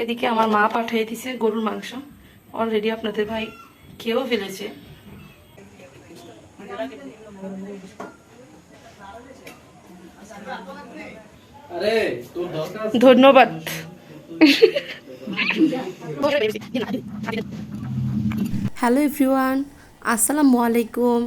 এদিকে আমার মা পাঠিয়ে দিছে গরুর মাংস। অলরেডি আপনাদের ভাই খেয়েও ফেলেছে। ধন্যবাদ। হ্যালো এভরিওয়ান আসসালামু আলাইকুম।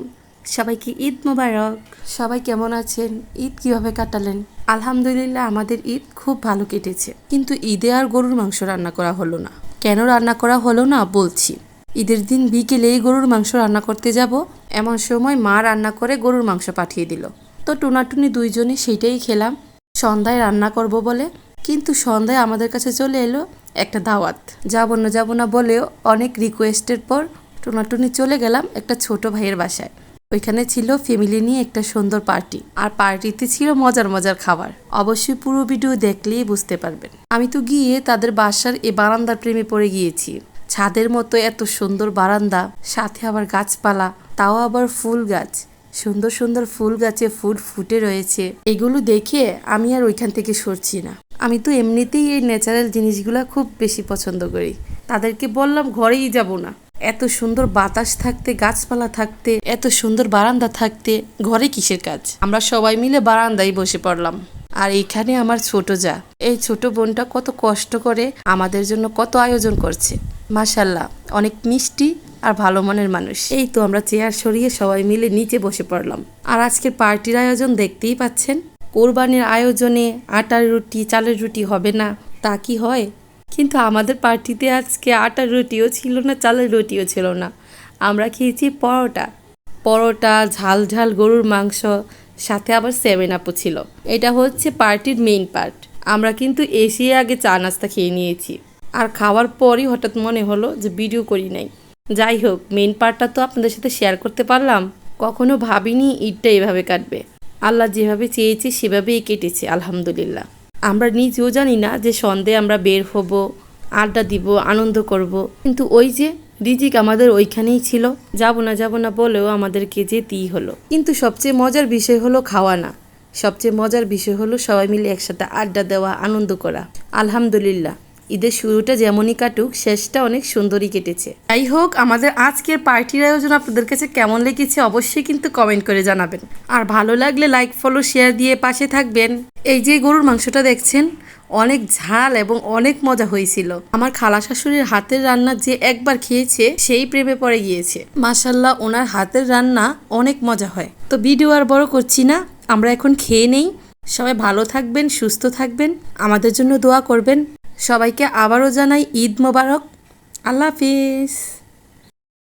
সবাইকে ঈদ মোবারক। সবাই কেমন আছেন? ঈদ কীভাবে কাটালেন? আলহামদুলিল্লাহ আমাদের ঈদ খুব ভালো কেটেছে। কিন্তু ঈদে আর গরুর মাংস রান্না করা হলো না। কেন রান্না করা হলো না বলছি। ঈদের দিন বিকেলেই গরুর মাংস রান্না করতে যাব। এমন সময় মা রান্না করে গরুর মাংস পাঠিয়ে দিল। তো টুনাটুনি দুইজনে সেইটাই খেলাম। সন্ধ্যায় রান্না করব বলে। কিন্তু সন্ধ্যায় আমাদের কাছে চলে এলো একটা দাওয়াত। যাব না যাব না বলেও অনেক রিকোয়েস্টের পর টোনাটুনি চলে গেলাম একটা ছোট ভাইয়ের বাসায়। ওইখানে ছিল ফ্যামিলি নিয়ে একটা সুন্দর পার্টি আর পার্টিতে ছিল মজার মজার খাবার। অবশ্যই পুরো ভিডিও দেখলেই বুঝতে পারবেন। আমি তো গিয়ে তাদের বাসার এ বারান্দার প্রেমে পড়ে গিয়েছি। ছাদের মতো এত সুন্দর বারান্দা, সাথে আবার গাছপালা, তাও আবার ফুল গাছ। সুন্দর সুন্দর ফুল গাছে ফুল ফুটে রয়েছে। এগুলো দেখে আমি আর ওইখান থেকে সরছি না। আমি তো এমনিতেই এই ন্যাচারাল জিনিসগুলো খুব বেশি পছন্দ করি। তাদেরকে বললাম, ঘরেই যাব না। এত সুন্দর বাতাস থাকতে, গাছপালা থাকতে, এত সুন্দর বারান্দা থাকতে, ঘরে কিসের কাজ? আমরা সবাই মিলে বারান্দায় বসে পড়লাম। আর এখানে আমার ছোট যা। এই ছোট বোনটা কত কষ্ট করে আমাদের জন্য কত আয়োজন করছে। মাশাল্লাহ, অনেক মিষ্টি আর ভালো মনের মানুষ। এই তো আমরা চেয়ার সরিয়ে সবাই মিলে নিচে বসে পড়লাম। আর আজকের পার্টির আয়োজন দেখতেই পাচ্ছেন? কোরবানির আয়োজনে আটার রুটি, চালের রুটি হবে না। তা কি হয়? কিন্তু আমাদের পার্টিতে আজকে আটার রুটিও ছিল না, চালের রুটিও ছিল না। আমরা খেয়েছি পরোটা। পরোটা, ঝাল ঝাল গরুর মাংস, সাথে আবার সেভেন আপও ছিল। এটা হচ্ছে পার্টির মেইন পার্ট আমরা কিন্তু এসে আগে চা নাস্তা খেয়ে নিয়েছি। আর খাওয়ার পরই হঠাৎ মনে হলো যে ভিডিও করি নাই। যাই হোক মেইন পার্টটা তো আপনাদের সাথে শেয়ার করতে পারলাম। কখনো ভাবিনি ঈদটা এভাবে কাটবে। আল্লাহ যেভাবে চেয়েছে, সেভাবেই কেটেছে, আলহামদুলিল্লাহ। আমরা নিজেও জানি না যে সন্ধে আমরা বের হব, আড্ডা দিব, আনন্দ করব। কিন্তু ওই যে রিজিক আমাদের ওইখানেই ছিল, যাব না যাব না বলেও আমাদেরকে যেতেই হলো। কিন্তু সবচেয়ে মজার বিষয় হলো খাওয়া না। সবচেয়ে মজার বিষয় হলো সবাই মিলে একসাথে আড্ডা দেওয়া, আনন্দ করা। আলহামদুলিল্লাহ। ঈদের শুরুটা যেমনই কাটুক, শেষটা অনেক সুন্দরই কেটেছে। যাই হোক, আমাদের আজকের পার্টির আয়োজন আপনাদের কাছে কেমন লেগেছে অবশ্যই কিন্তু কমেন্ট করে জানাবেন। আর ভালো লাগলে লাইক ফলো শেয়ার দিয়ে পাশে থাকবেন। এই যে গরুর মাংসটা দেখছেন, অনেক ঝাল এবং অনেক মজা হয়েছিল। আমার খালা শাশুড়ির হাতের রান্না যে একবার খেয়েছে, সেই প্রেমে পড়ে গিয়েছে। মাসাল্লাহ ওনার হাতের রান্না অনেক মজা হয়। তো ভিডিও আর বড় করছি না, আমরা এখন খেয়ে নেই। সবাই ভালো থাকবেন, সুস্থ থাকবেন। আমাদের জন্য দোয়া করবেন। সবাইকে আবারও জানাই ঈদ মোবারক। আল্লাহ হাফিজ।